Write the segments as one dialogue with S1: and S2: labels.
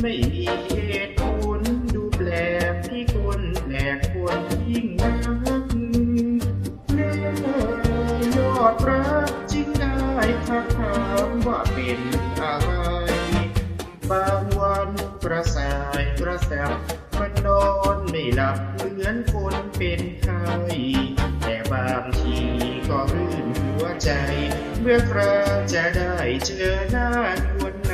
S1: ไม่มีเหตุผลดูแปลกที่คนแปลกคนยิ่งนักแม่ยอดรักจึงได้ทักถามว่าเป็นอะไร บางวันกระสายกระสับมันนอนไม่หลับเหมือนคนเป็นไข้แต่บางทีก็รื่นหัวใจ เมื่อคราจะได้เจอหน้าดวน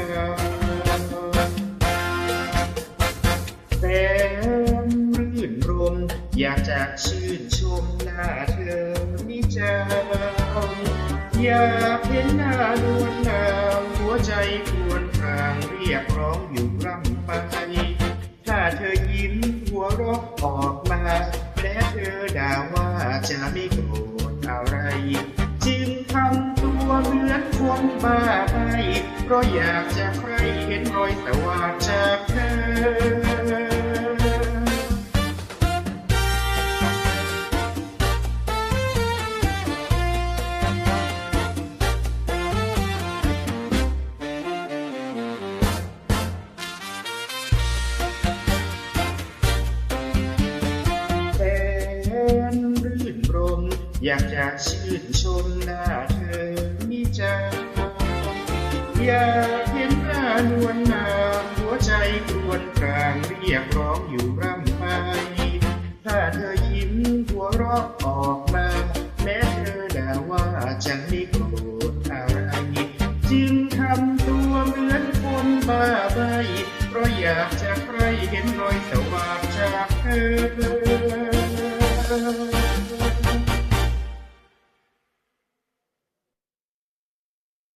S1: อยากจะชื่นชมหน้าเธอนี่จังอยากเห็นหน้านวลนางหัวใจควรครางเรียกร้องอยู่ร่ำไปถ้าเธอยิ้มหัวเราะออกมา และเธอด่าว่าจะไม่โกรธอะไร จึงทำตัวเหมือนคนบ้าไปเพราะอยากจะใครเห็นรอยสวาดจากเธอ อยากจะชื่นชมหน้าเธอนี่จังอยากเห็นหน้านวลนางหัวใจครวญครางเรียกร้องอยู่ร่ำไปถ้าเธอยิ้มหัวเราะออกมา แม้เธอด่าว่าจะไม่โกรธอะไรจึงทำตัวเหมือนคนบ้าใบเพราะอยากจะใครเห็นรอยสวาดจากเธอ